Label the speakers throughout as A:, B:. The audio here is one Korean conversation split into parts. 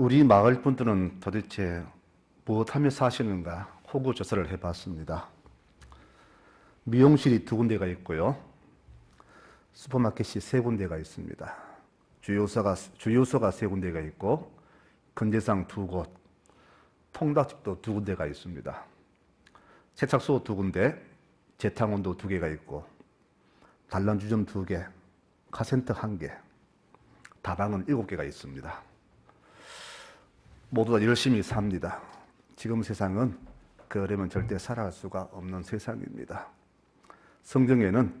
A: 우리 마을 분들은 도대체 무엇하며 사시는가 호구 조사를 해봤습니다. 미용실이 두 군데가 있고요. 슈퍼마켓이 세 군데가 있습니다. 주유소가, 주유소가 세 군데가 있고, 건재상 두 곳, 통닭집도 두 군데가 있습니다. 세탁소 두 군데, 재탕원도 두 개가 있고, 단란주점 두 개, 카센터 한 개, 다방은 일곱 개가 있습니다. 모두 다 열심히 삽니다. 지금 세상은 그러면 절대 살아갈 수가 없는 세상입니다. 성경에는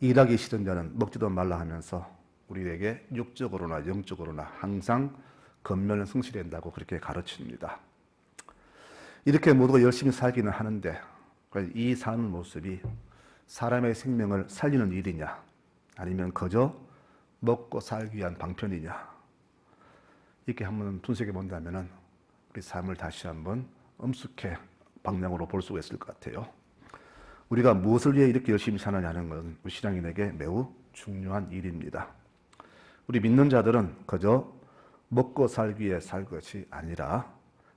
A: 일하기 싫은 자는 먹지도 말라 하면서 우리에게 육적으로나 영적으로나 항상 겉면을 성실한다고 그렇게 가르칩니다. 이렇게 모두가 열심히 살기는 하는데 이 사는 모습이 사람의 생명을 살리는 일이냐 아니면 그저 먹고 살기 위한 방편이냐 이렇게 한번 분석해 본다면은 우리 삶을 다시 한번 엄숙해 방향으로 볼 수가 있을 것 같아요. 우리가 무엇을 위해 이렇게 열심히 사느냐는 것은 우리 신앙인에게 매우 중요한 일입니다. 우리 믿는 자들은 그저 먹고 살기 위해 살 것이 아니라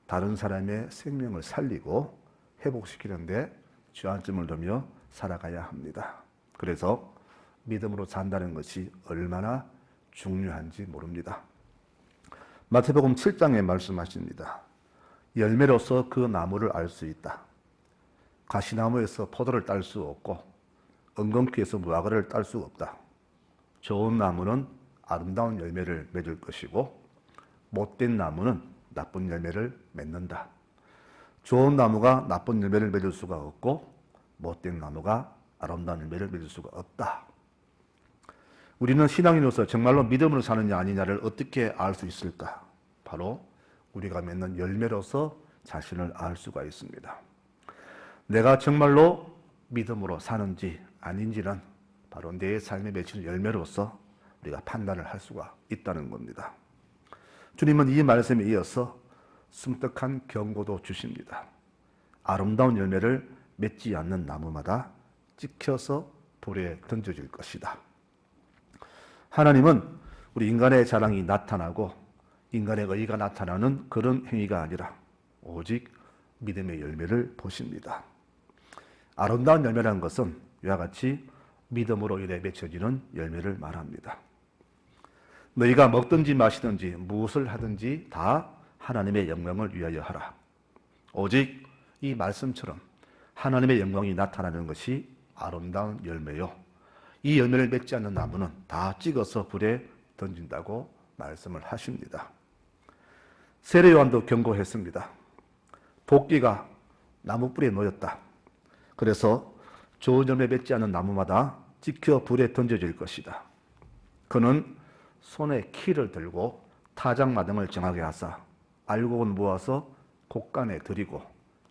A: 다른 사람의 생명을 살리고 회복시키는데 주안점을 두며 살아가야 합니다. 그래서 믿음으로 산다는 것이 얼마나 중요한지 모릅니다. 마태복음 7장에 말씀하십니다. 열매로서 그 나무를 알 수 있다. 가시나무에서 포도를 딸 수 없고 엉겅퀴에서 무화과를 딸 수 없다. 좋은 나무는 아름다운 열매를 맺을 것이고 못된 나무는 나쁜 열매를 맺는다. 좋은 나무가 나쁜 열매를 맺을 수가 없고 못된 나무가 아름다운 열매를 맺을 수가 없다. 우리는 신앙인으로서 정말로 믿음으로 사느냐 아니냐를 어떻게 알 수 있을까? 바로 우리가 맺는 열매로서 자신을 알 수가 있습니다. 내가 정말로 믿음으로 사는지 아닌지는 바로 내 삶에 맺히는 열매로서 우리가 판단을 할 수가 있다는 겁니다. 주님은 이 말씀에 이어서 숨떡한 경고도 주십니다. 아름다운 열매를 맺지 않는 나무마다 찍혀서 불에 던져질 것이다. 하나님은 우리 인간의 자랑이 나타나고 인간의 의가 나타나는 그런 행위가 아니라 오직 믿음의 열매를 보십니다. 아름다운 열매라는 것은 이와 같이 믿음으로 인해 맺혀지는 열매를 말합니다. 너희가 먹든지 마시든지 무엇을 하든지 다 하나님의 영광을 위하여 하라. 오직 이 말씀처럼 하나님의 영광이 나타나는 것이 아름다운 열매요. 이 열매를 맺지 않는 나무는 다 찍어서 불에 던진다고 말씀을 하십니다. 세례 요한도 경고했습니다. 도끼가 나무 뿌리에 놓였다. 그래서 좋은 열매 맺지 않는 나무마다 찍혀 불에 던져질 것이다. 그는 손에 키를 들고 타작마등을 정하게 하사 알곡은 모아서 곡간에 들이고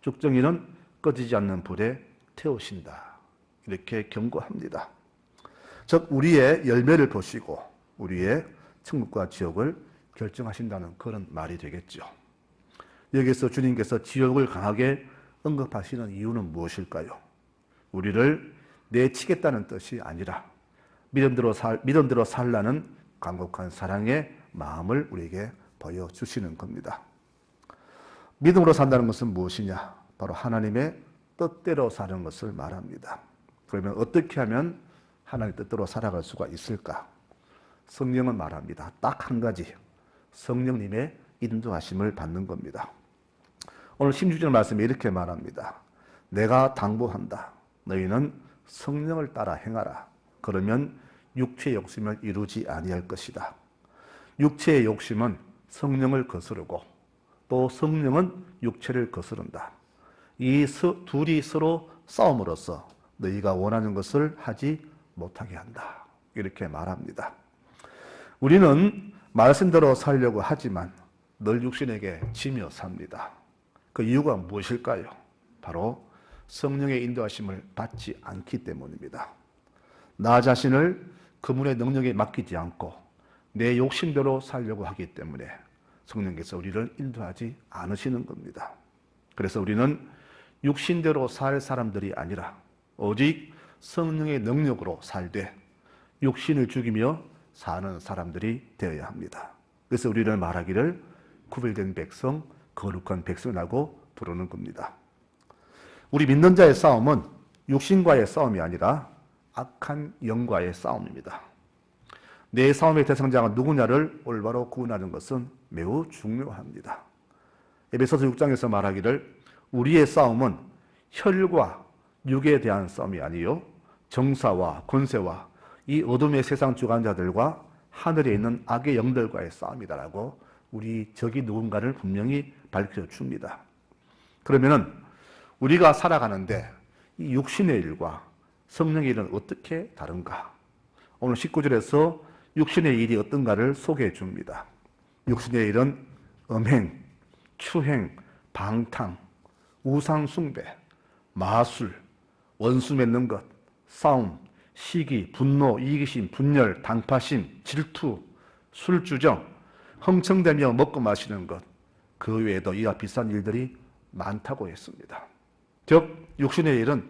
A: 죽정이는 꺼지지 않는 불에 태우신다. 이렇게 경고합니다. 즉 우리의 열매를 보시고 우리의 천국과 지옥을 결정하신다는 그런 말이 되겠죠. 여기서 주님께서 지옥을 강하게 언급하시는 이유는 무엇일까요? 우리를 내치겠다는 뜻이 아니라 믿음대로 살, 믿음대로 살라는 간곡한 사랑의 마음을 우리에게 보여 주시는 겁니다. 믿음으로 산다는 것은 무엇이냐? 바로 하나님의 뜻대로 사는 것을 말합니다. 그러면 어떻게 하면 하나님의 뜻대로 살아갈 수가 있을까? 성령은 말합니다. 딱 한 가지. 성령님의 인도하심을 받는 겁니다. 오늘 16절 말씀에 이렇게 말합니다. 내가 당부한다. 너희는 성령을 따라 행하라. 그러면 육체의 욕심을 이루지 아니할 것이다. 육체의 욕심은 성령을 거스르고 또 성령은 육체를 거스른다. 이 둘이 서로 싸움으로써 너희가 원하는 것을 하지 못하게 한다. 이렇게 말합니다. 우리는 말씀대로 살려고 하지만 늘 육신에게 지며 삽니다. 그 이유가 무엇일까요? 바로 성령의 인도하심을 받지 않기 때문입니다. 나 자신을 그분의 능력에 맡기지 않고 내 욕심대로 살려고 하기 때문에 성령께서 우리를 인도하지 않으시는 겁니다. 그래서 우리는 육신대로 살 사람들이 아니라 오직 성령의 능력으로 살되 육신을 죽이며 사는 사람들이 되어야 합니다. 그래서 우리를 말하기를 구별된 백성, 거룩한 백성이라고 부르는 겁니다. 우리 믿는 자의 싸움은 육신과의 싸움이 아니라 악한 영과의 싸움입니다. 내 싸움의 대상자가 누구냐를 올바로 구분하는 것은 매우 중요합니다. 에베소서 6장에서 말하기를 우리의 싸움은 혈과 육에 대한 싸움이 아니요 정사와 권세와 이 어둠의 세상 주관자들과 하늘에 있는 악의 영들과의 싸움이다라고 우리 적이 누군가를 분명히 밝혀 줍니다. 그러면은 우리가 살아가는데 이 육신의 일과 성령의 일은 어떻게 다른가? 오늘 19절에서 육신의 일이 어떤가를 소개해 줍니다. 육신의 일은 음행, 추행, 방탕, 우상숭배, 마술, 원수 맺는 것, 싸움, 시기, 분노, 이기심, 분열, 당파심, 질투, 술주정, 흥청대며 먹고 마시는 것, 그 외에도 이와 비슷한 일들이 많다고 했습니다. 즉, 육신의 일은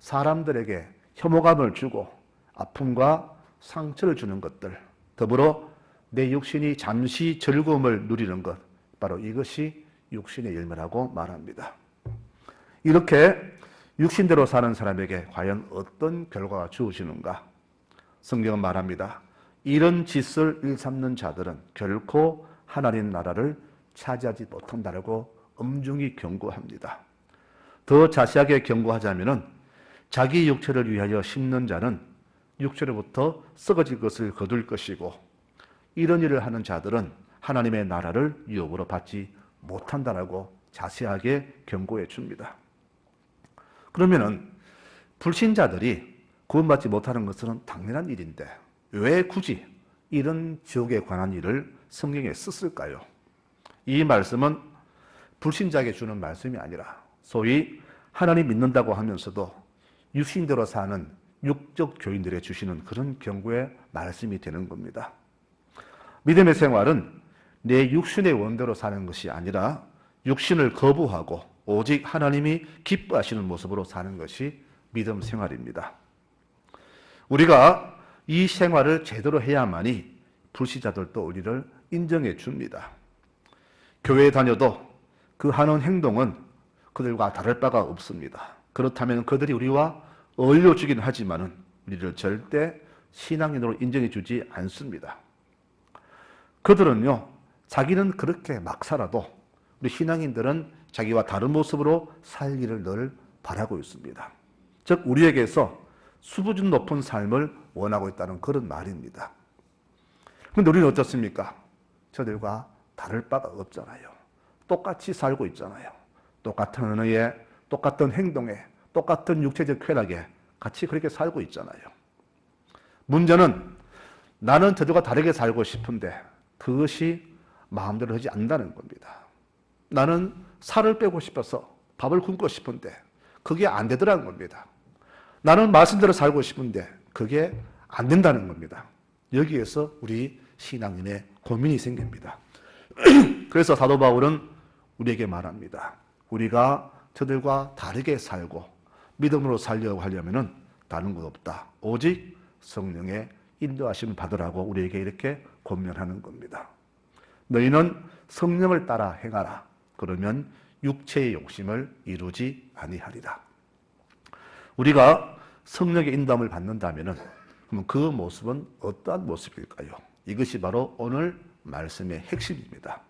A: 사람들에게 혐오감을 주고 아픔과 상처를 주는 것들, 더불어 내 육신이 잠시 즐거움을 누리는 것, 바로 이것이 육신의 열매라고 말합니다. 이렇게 육신대로 사는 사람에게 과연 어떤 결과가 주어지는가? 성경은 말합니다. 이런 짓을 일삼는 자들은 결코 하나님 나라를 차지하지 못한다고 엄중히 경고합니다. 더 자세하게 경고하자면은 자기 육체를 위하여 심는 자는 육체로부터 썩어질 것을 거둘 것이고 이런 일을 하는 자들은 하나님의 나라를 유업으로 받지 못한다라고 자세하게 경고해 줍니다. 그러면은 불신자들이 구원받지 못하는 것은 당연한 일인데 왜 굳이 이런 지옥에 관한 일을 성경에 썼을까요? 이 말씀은 불신자에게 주는 말씀이 아니라 소위 하나님 믿는다고 하면서도 육신대로 사는 육적 교인들에 주시는 그런 경고의 말씀이 되는 겁니다. 믿음의 생활은 내 육신의 원대로 사는 것이 아니라 육신을 거부하고 오직 하나님이 기뻐하시는 모습으로 사는 것이 믿음 생활입니다. 우리가 이 생활을 제대로 해야만이 불시자들도 우리를 인정해 줍니다. 교회에 다녀도 그 하는 행동은 그들과 다를 바가 없습니다. 그렇다면 그들이 우리와 어울려주긴 하지만은 우리를 절대 신앙인으로 인정해 주지 않습니다. 그들은요, 자기는 그렇게 막 살아도 우리 신앙인들은 자기와 다른 모습으로 살기를 늘 바라고 있습니다. 즉, 우리에게서 수부준 높은 삶을 원하고 있다는 그런 말입니다. 근데 우리는 어떻습니까? 저들과 다를 바가 없잖아요. 똑같이 살고 있잖아요. 똑같은 언어에, 똑같은 행동에, 똑같은 육체적 쾌락에 같이 그렇게 살고 있잖아요. 문제는 나는 저들과 다르게 살고 싶은데 그것이 마음대로 하지 않는다는 겁니다. 나는 살을 빼고 싶어서 밥을 굶고 싶은데 그게 안 되더라는 겁니다. 나는 말씀대로 살고 싶은데 그게 안 된다는 겁니다. 여기에서 우리 신앙인의 고민이 생깁니다. 그래서 사도 바울은 우리에게 말합니다. 우리가 저들과 다르게 살고 믿음으로 살려고 하려면은 다른 것 없다. 오직 성령의 인도하심 받으라고 우리에게 이렇게 권면하는 겁니다. 너희는 성령을 따라 행하라. 그러면 육체의 욕심을 이루지 아니하리라. 우리가 성령의 인도함을 받는다면은 그러면 그 모습은 어떠한 모습일까요? 이것이 바로 오늘 말씀의 핵심입니다.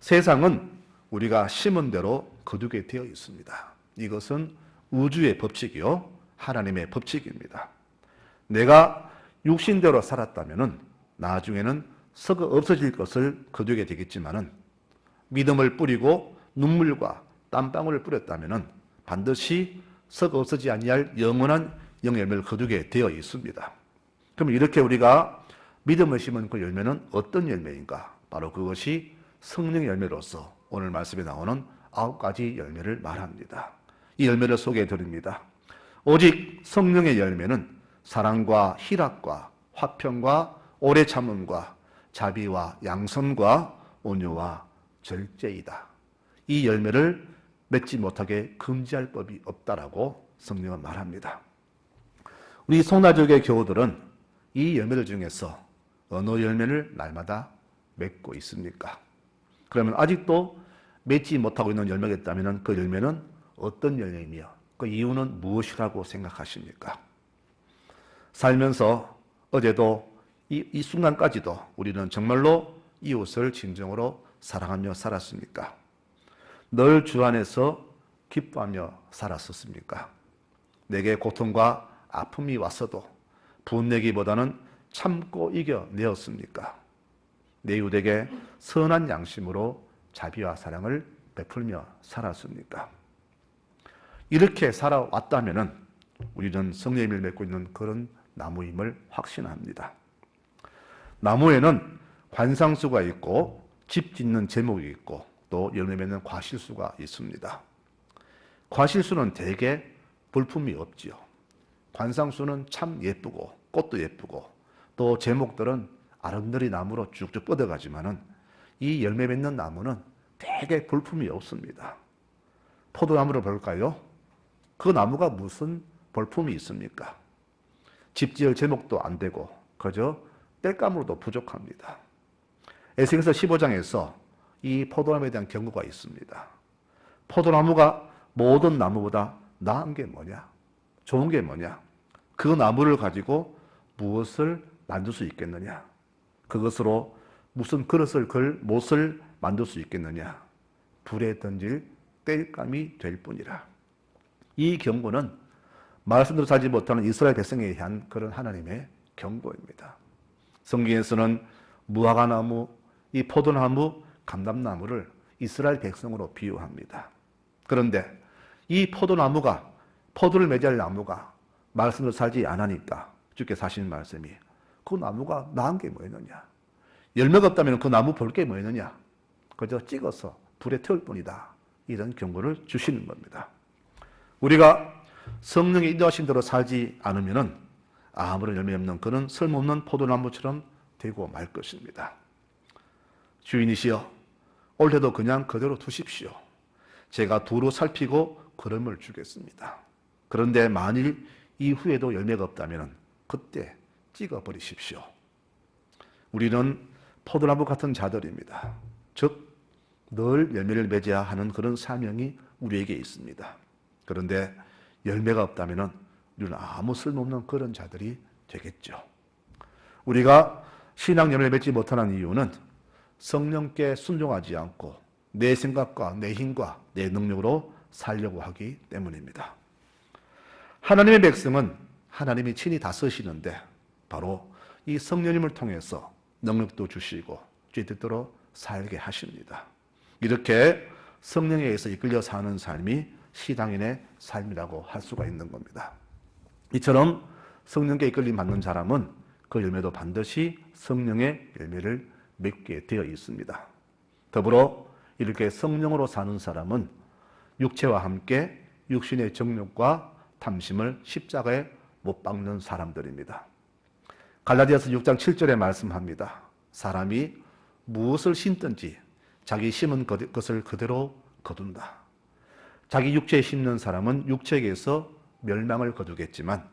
A: 세상은 우리가 심은 대로 거두게 되어 있습니다. 이것은 우주의 법칙이요. 하나님의 법칙입니다. 내가 육신대로 살았다면은 나중에는 썩어 없어질 것을 거두게 되겠지만은 믿음을 뿌리고 눈물과 땀방울을 뿌렸다면은 반드시 썩어 없어지지 아니할 영원한 영열매를 거두게 되어 있습니다. 그럼 이렇게 우리가 믿음을 심은 그 열매는 어떤 열매인가? 바로 그것이 성령의 열매로서 오늘 말씀에 나오는 아홉 가지 열매를 말합니다. 이 열매를 소개해 드립니다. 오직 성령의 열매는 사랑과 희락과 화평과 오래 참음과 자비와 양선과 온유와 절제이다. 이 열매를 맺지 못하게 금지할 법이 없다라고 성령은 말합니다. 우리 송나족의 교우들은 이 열매들 중에서 어느 열매를 날마다 맺고 있습니까? 그러면 아직도 맺지 못하고 있는 열매가 있다면 그 열매는 어떤 열매이며 그 이유는 무엇이라고 생각하십니까? 살면서 어제도 이, 이 순간까지도 우리는 정말로 이웃을 진정으로 사랑하며 살았습니까? 늘 주 안에서 기뻐하며 살았었습니까? 내게 고통과 아픔이 왔어도 분내기보다는 참고 이겨내었습니까? 내 이웃에게 선한 양심으로 자비와 사랑을 베풀며 살았습니까? 이렇게 살아왔다면 우리는 성령님을 맺고 있는 그런 나무임을 확신합니다. 나무에는 관상수가 있고 집 짓는 제목이 있고 또 열매 맺는 과실수가 있습니다. 과실수는 대개 볼품이 없지요. 관상수는 참 예쁘고 꽃도 예쁘고 또 제목들은 아름드리 나무로 쭉쭉 뻗어가지만은 이 열매 맺는 나무는 대개 볼품이 없습니다. 포도나무를 볼까요? 그 나무가 무슨 볼품이 있습니까? 집 지을 제목도 안 되고 그저 땔감으로도 부족합니다. 에스겔서 15장에서 이 포도나무에 대한 경고가 있습니다. 포도나무가 모든 나무보다 나은 게 뭐냐? 좋은 게 뭐냐? 그 나무를 가지고 무엇을 만들 수 있겠느냐? 그것으로 무슨 그릇을 걸 못을 만들 수 있겠느냐? 불에 던질 땔감이 될 뿐이라. 이 경고는 말씀대로 살지 못하는 이스라엘 백성에 대한 그런 하나님의 경고입니다. 성경에서는 무화과나무, 이 포도나무, 감람나무를 이스라엘 백성으로 비유합니다. 그런데 이 포도나무가 포도를 맺을 나무가 말씀을 살지 않으니까 주께서 하시는 말씀이 그 나무가 나은 게 뭐였느냐? 열매가 없다면 그 나무 볼 게 뭐였느냐? 그저 찍어서 불에 태울 뿐이다. 이런 경고를 주시는 겁니다. 우리가 성령의 인도하신 대로 살지 않으면은 아무런 열매 없는 그런 쓸모없는 포도나무처럼 되고 말 것입니다. 주인이시여, 올해도 그냥 그대로 두십시오. 제가 두루 살피고 걸음을 주겠습니다. 그런데 만일 이후에도 열매가 없다면 그때 찍어 버리십시오. 우리는 포도나무 같은 자들입니다. 즉, 늘 열매를 맺어야 하는 그런 사명이 우리에게 있습니다. 그런데 열매가 없다면 우리는 아무 쓸모없는 그런 자들이 되겠죠. 우리가 신앙 열매를 맺지 못하는 이유는 성령께 순종하지 않고 내 생각과 내 힘과 내 능력으로 살려고 하기 때문입니다. 하나님의 백성은 하나님이 친히 다스시는데 바로 이 성령님을 통해서 능력도 주시고 죄 뜻대로 살게 하십니다. 이렇게 성령에 의해서 이끌려 사는 삶이 시당인의 삶이라고 할 수가 있는 겁니다. 이처럼 성령께 이끌림 받는 사람은 그 열매도 반드시 성령의 열매를 맺게 되어 있습니다. 더불어 이렇게 성령으로 사는 사람은 육체와 함께 육신의 정욕과 탐심을 십자가에 못 박는 사람들입니다. 갈라디아서 6장 7절에 말씀합니다. 사람이 무엇을 심든지 자기 심은 것을 그대로 거둔다. 자기 육체에 심는 사람은 육체에게서 멸망을 거두겠지만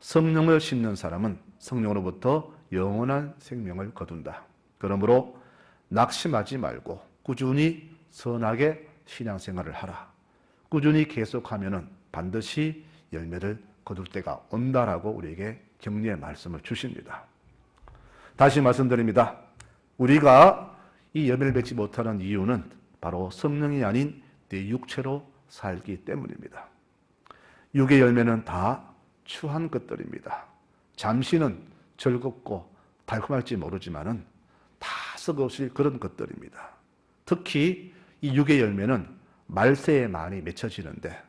A: 성령을 심는 사람은 성령으로부터 영원한 생명을 거둔다. 그러므로 낙심하지 말고 꾸준히 선하게 신앙생활을 하라. 꾸준히 계속하면은 반드시 열매를 거둘 때가 온다라고 우리에게 격려의 말씀을 주십니다. 다시 말씀드립니다. 우리가 이 열매를 맺지 못하는 이유는 바로 성령이 아닌 내 육체로 살기 때문입니다. 육의 열매는 다 추한 것들입니다. 잠시는 즐겁고 달콤할지 모르지만은 다 썩없이 그런 것들입니다. 특히 이 육의 열매는 말세에 많이 맺혀지는데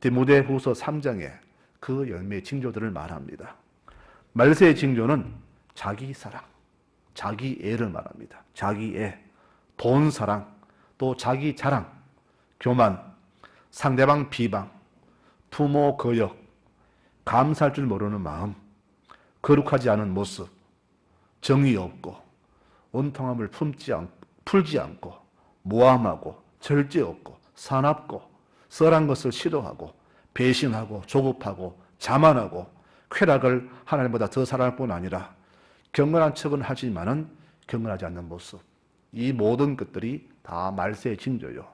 A: 디모데 후서 3장에 그 열매의 징조들을 말합니다. 말세의 징조는 자기 사랑, 자기 애를 말합니다. 자기 애, 돈 사랑, 또 자기 자랑, 교만, 상대방 비방, 부모 거역, 감사할 줄 모르는 마음, 거룩하지 않은 모습, 정이 없고, 온통함을 품지 않, 풀지 않고, 모함하고, 절제 없고, 사납고, 썰한 것을 싫어하고, 배신하고, 조급하고, 자만하고, 쾌락을 하나님보다 더 사랑할 뿐 아니라, 경건한 척은 하지만은 경건하지 않는 모습. 이 모든 것들이 다 말세의 징조요.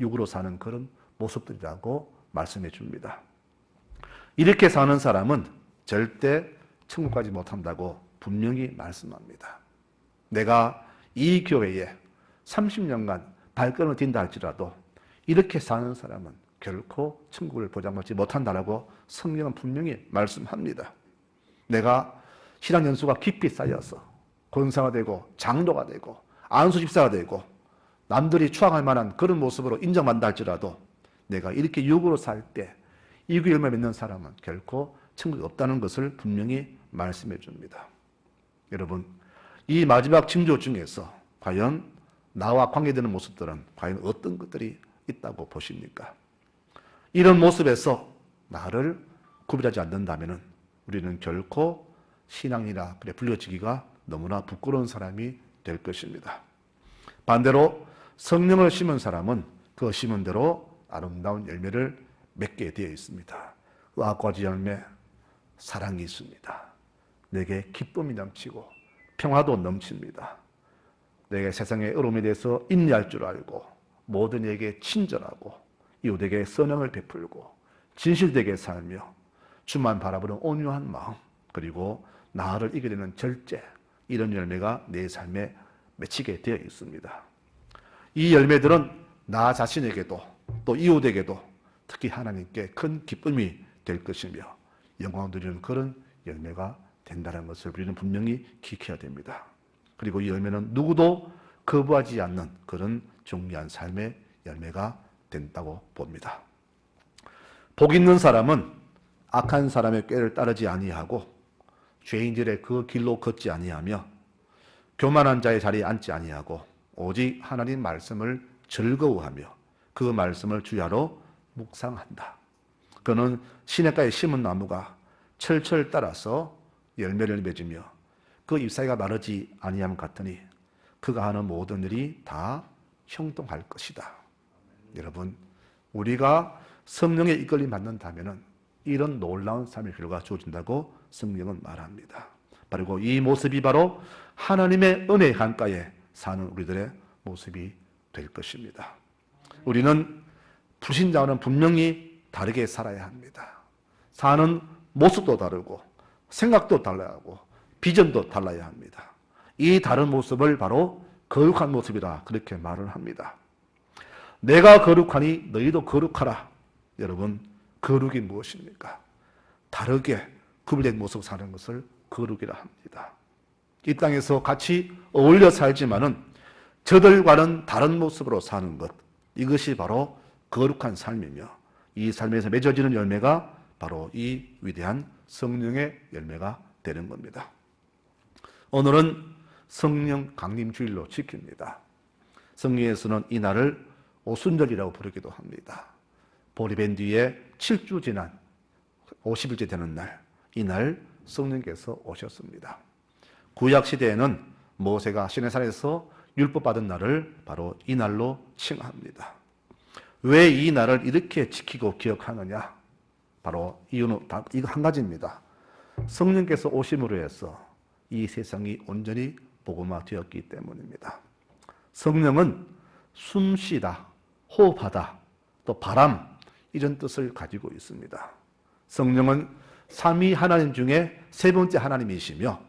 A: 육으로 사는 그런 모습들이라고 말씀해 줍니다. 이렇게 사는 사람은 절대 천국까지 못한다고 분명히 말씀합니다. 내가 이 교회에 30년간 발걸음을 뛴다 할지라도 이렇게 사는 사람은 결코 천국을 보장받지 못한다라고 성경은 분명히 말씀합니다. 내가 신앙 연수가 깊이 쌓여서 권사가 되고 장로가 되고 안수 집사가 되고 남들이 추앙할 만한 그런 모습으로 인정받다 할지라도 내가 이렇게 육으로 살 때 이구 열매 맺는 사람은 결코 천국이 없다는 것을 분명히 말씀해 줍니다. 여러분, 이 마지막 징조 중에서 과연 나와 관계되는 모습들은 과연 어떤 것들이 있다고 보십니까? 이런 모습에서 나를 구별하지 않는다면 우리는 결코 신앙이라 그래 불려지기가 너무나 부끄러운 사람이 될 것입니다. 반대로 성령을 심은 사람은 그 심은 대로 아름다운 열매를 맺게 되어 있습니다. 그 악과지 열매 사랑이 있습니다. 내게 기쁨이 넘치고 평화도 넘칩니다. 내게 세상의 어려움에 대해서 인내할 줄 알고 모든 에게 친절하고 이웃에게 선행을 베풀고 진실되게 살며 주만 바라보는 온유한 마음 그리고 나를 이겨내는 절제 이런 열매가 내 삶에 맺히게 되어 있습니다. 이 열매들은 나 자신에게도 또 이웃에게도 특히 하나님께 큰 기쁨이 될 것이며 영광 드리는 그런 열매가 된다는 것을 우리는 분명히 기억해야 됩니다. 그리고 이 열매는 누구도 거부하지 않는 그런 존귀한 삶의 열매가 된다고 봅니다. 복 있는 사람은 악한 사람의 꾀를 따르지 아니하고 죄인들의 그 길로 걷지 아니하며 교만한 자의 자리에 앉지 아니하고 오직 하나님 말씀을 즐거워하며 그 말씀을 주야로 묵상한다. 그는 시냇가에 심은 나무가 철철 따라서 열매를 맺으며 그 잎사귀가 마르지 아니함 같으니 그가 하는 모든 일이 다 형통할 것이다. 여러분, 우리가 성령에 이끌림 받는다면은 이런 놀라운 삶의 결과가 주어진다고 성경은 말합니다. 그리고 이 모습이 바로 하나님의 은혜 강가에 사는 우리들의 모습이 될 것입니다. 우리는 불신자와는 분명히 다르게 살아야 합니다. 사는 모습도 다르고 생각도 달라야 하고 비전도 달라야 합니다. 이 다른 모습을 바로 거룩한 모습이라 그렇게 말을 합니다. 내가 거룩하니 너희도 거룩하라. 여러분, 거룩이 무엇입니까? 다르게 구별된 모습 사는 것을 거룩이라 합니다. 이 땅에서 같이 어울려 살지만은 저들과는 다른 모습으로 사는 것. 이것이 바로 거룩한 삶이며 이 삶에서 맺어지는 열매가 바로 이 위대한 성령의 열매가 되는 겁니다. 오늘은 성령 강림 주일로 지킵니다. 성경에서는 이 날을 오순절이라고 부르기도 합니다. 보리밴 뒤에 7주 지난 50일째 되는 날, 이 날 성령께서 오셨습니다. 구약 시대에는 모세가 시내산에서 율법 받은 날을 바로 이 날로 칭합니다. 왜 이 날을 이렇게 지키고 기억하느냐? 바로 이유는 이거 한 가지입니다. 성령께서 오심으로 해서 이 세상이 온전히 복음화 되었기 때문입니다. 성령은 숨쉬다, 호흡하다, 또 바람 이런 뜻을 가지고 있습니다. 성령은 삼위 하나님 중에 세 번째 하나님이시며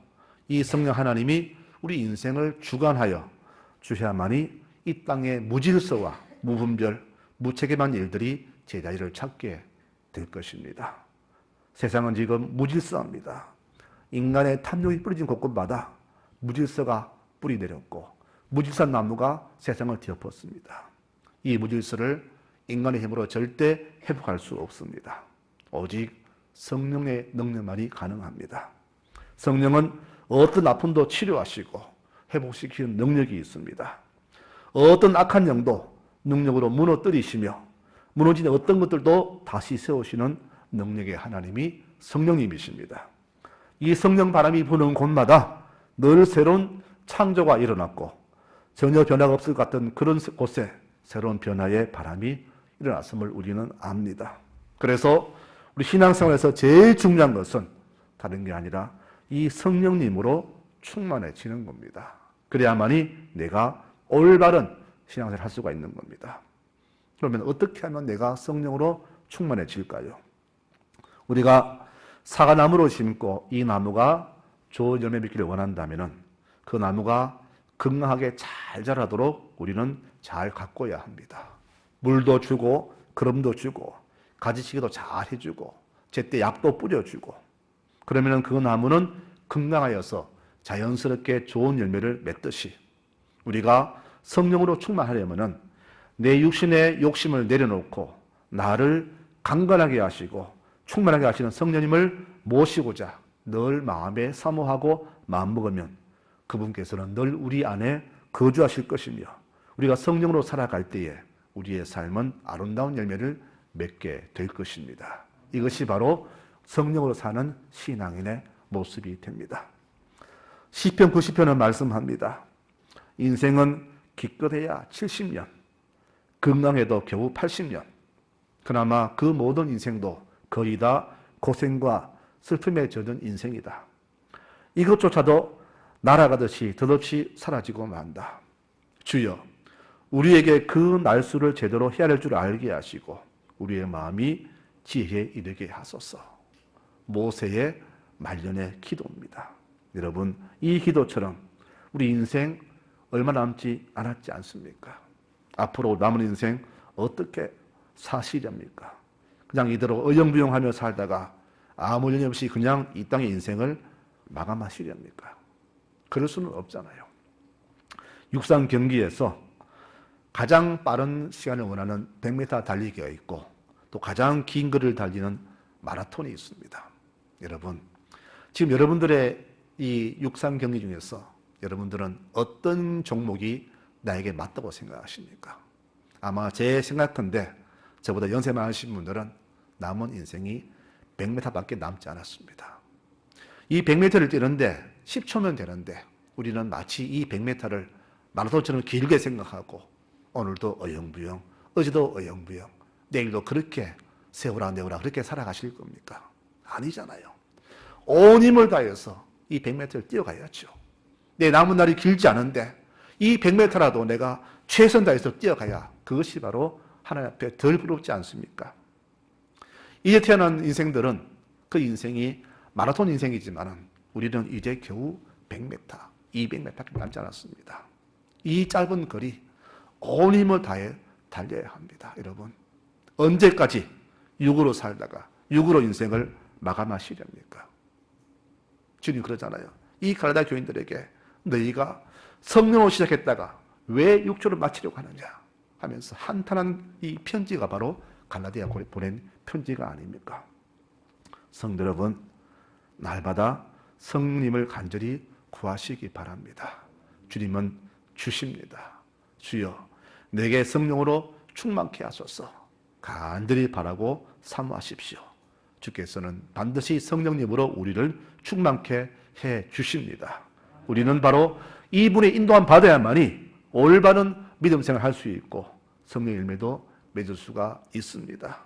A: 이 성령 하나님이 우리 인생을 주관하여 주셔야만이 이 땅의 무질서와 무분별, 무책임한 일들이 제자리를 찾게 될 것입니다. 세상은 지금 무질서합니다. 인간의 탐욕이 뿌려진 곳곳마다 무질서가 뿌리 내렸고 무질서한 나무가 세상을 뒤엎었습니다. 이 무질서를 인간의 힘으로 절대 회복할 수 없습니다. 오직 성령의 능력만이 가능합니다. 성령은 어떤 아픔도 치료하시고 회복시키는 능력이 있습니다. 어떤 악한 영도 능력으로 무너뜨리시며 무너진 어떤 것들도 다시 세우시는 능력의 하나님이 성령님이십니다. 이 성령 바람이 부는 곳마다 늘 새로운 창조가 일어났고 전혀 변화가 없을 것 같은 그런 곳에 새로운 변화의 바람이 일어났음을 우리는 압니다. 그래서 우리 신앙생활에서 제일 중요한 것은 다른 게 아니라 이 성령님으로 충만해지는 겁니다. 그래야만이 내가 올바른 신앙생활을 할 수가 있는 겁니다. 그러면 어떻게 하면 내가 성령으로 충만해질까요? 우리가 사과나무로 심고 이 나무가 좋은 열매 맺기를 원한다면 그 나무가 건강하게 잘 자라도록 우리는 잘 가꿔야 합니다. 물도 주고 그름도 주고 가지치기도 잘 해주고 제때 약도 뿌려주고 그러면 그 나무는 건강하여서 자연스럽게 좋은 열매를 맺듯이 우리가 성령으로 충만하려면은 내 육신의 욕심을 내려놓고 나를 강건하게 하시고 충만하게 하시는 성령님을 모시고자 늘 마음에 사모하고 마음먹으면 그분께서는 늘 우리 안에 거주하실 것이며 우리가 성령으로 살아갈 때에 우리의 삶은 아름다운 열매를 맺게 될 것입니다. 이것이 바로 성령으로 사는 신앙인의 모습이 됩니다. 시편 90편은 말씀합니다. 인생은 기껏해야 70년, 건강해도 겨우 80년. 그나마 그 모든 인생도 거의 다 고생과 슬픔에 젖은 인생이다. 이것조차도 날아가듯이 덧없이 사라지고 만다. 주여, 우리에게 그 날수를 제대로 헤아릴 줄 알게 하시고 우리의 마음이 지혜에 이르게 하소서. 모세의 말년의 기도입니다. 여러분, 이 기도처럼 우리 인생 얼마 남지 않았지 않습니까? 앞으로 남은 인생 어떻게 사시렵니까? 그냥 이대로 어영부영하며 살다가 아무 연이 없이 그냥 이 땅의 인생을 마감하시렵니까? 그럴 수는 없잖아요. 육상 경기에서 가장 빠른 시간을 원하는 100m 달리기가 있고 또 가장 긴 거리를 달리는 마라톤이 있습니다. 여러분, 지금 여러분들의 이 육상 경기 중에서 여러분들은 어떤 종목이 나에게 맞다고 생각하십니까? 아마 제 생각컨대 저보다 연세 많으신 분들은 남은 인생이 100m밖에 남지 않았습니다. 이 100m를 뛰는데 10초면 되는데 우리는 마치 이 100m를 마라톤처럼 길게 생각하고 오늘도 어영부영, 어제도 어영부영, 내일도 그렇게 세우라 내우라 그렇게 살아가실 겁니까? 아니잖아요. 온 힘을 다해서 이 100m를 뛰어가야죠. 내 남은 날이 길지 않은데 이 100m라도 내가 최선 다해서 뛰어가야 그것이 바로 하나님 앞에 덜 부럽지 않습니까? 이제 태어난 인생들은 그 인생이 마라톤 인생이지만 우리는 이제 겨우 100m, 200m밖에 남지 않았습니다. 이 짧은 거리 온 힘을 다해 달려야 합니다. 여러분. 언제까지 육으로 살다가 육으로 인생을 마감하시렵니까? 주님 그러잖아요. 이 가나다 교인들에게 너희가 성령으로 시작했다가 왜 육조를 마치려고 하느냐 하면서 한탄한 이 편지가 바로 갈라디아 보낸 편지가 아닙니까? 성도 여러분, 날마다 성님을 간절히 구하시기 바랍니다. 주님은 주십니다. 주여, 내게 성령으로 충만케 하소서 간절히 바라고 사모하십시오. 주께서는 반드시 성령님으로 우리를 충만케 해 주십니다. 우리는 바로 이분의 인도함 받아야만이 올바른 믿음 생활 할 수 있고 성령 열매도 맺을 수가 있습니다.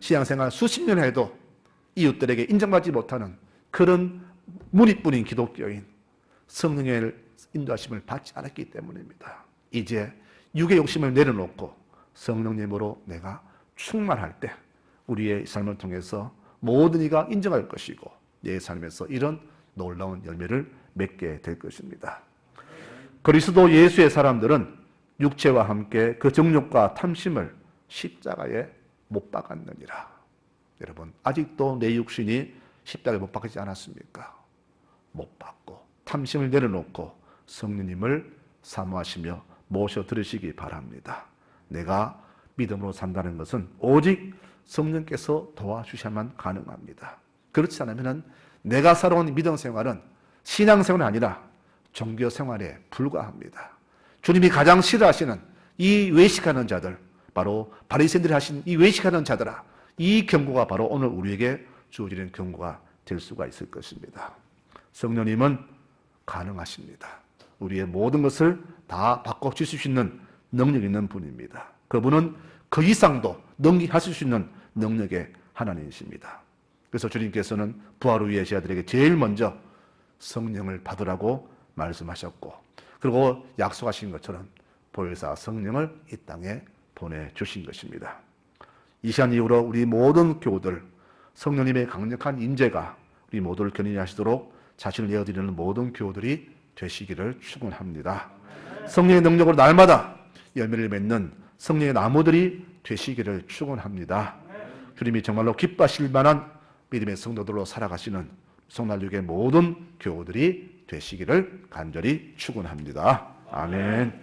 A: 신앙생활 수십 년 해도 이웃들에게 인정받지 못하는 그런 무리뿐인 기독교인 성령의 인도하심을 받지 않았기 때문입니다. 이제 육의 욕심을 내려놓고 성령님으로 내가 충만할 때 우리의 삶을 통해서 모든 이가 인정할 것이고 내 삶에서 이런 놀라운 열매를 맺게 될 것입니다. 그리스도 예수의 사람들은 육체와 함께 그 정욕과 탐심을 십자가에 못 박았느니라. 여러분, 아직도 내 육신이 십자가에 못 박히지 않았습니까? 못 박고 탐심을 내려놓고 성령님을 사모하시며 모셔 들으시기 바랍니다. 내가 믿음으로 산다는 것은 오직 성령께서 도와주셔야만 가능합니다. 그렇지 않으면 내가 살아온 믿음 생활은 신앙 생활이 아니라 종교 생활에 불과합니다. 주님이 가장 싫어하시는 이 외식하는 자들, 바로 바리새인들이 하신 이 외식하는 자들아, 이 경고가 바로 오늘 우리에게 주어지는 경고가 될 수가 있을 것입니다. 성령님은 가능하십니다. 우리의 모든 것을 다 바꿔 주실 수 있는 능력 있는 분입니다. 그분은 그 이상도 능기하실 수 있는 능력의 하나님이십니다. 그래서 주님께서는 부활 후에 제자들에게 제일 먼저 성령을 받으라고 말씀하셨고, 그리고 약속하신 것처럼 보혜사 성령을 이 땅에 보내주신 것입니다. 이 시간 이후로 우리 모든 교우들 성령님의 강력한 인재가 우리 모두를 견인하시도록 자신을 내어드리는 모든 교우들이 되시기를 축원합니다. 성령의 능력으로 날마다 열매를 맺는 성령의 나무들이 되시기를 축원합니다. 주님이 정말로 기뻐하실 만한 믿음의 성도들로 살아가시는 성날육의 모든 교우들이 되시기를 간절히 축원합니다. 아멘.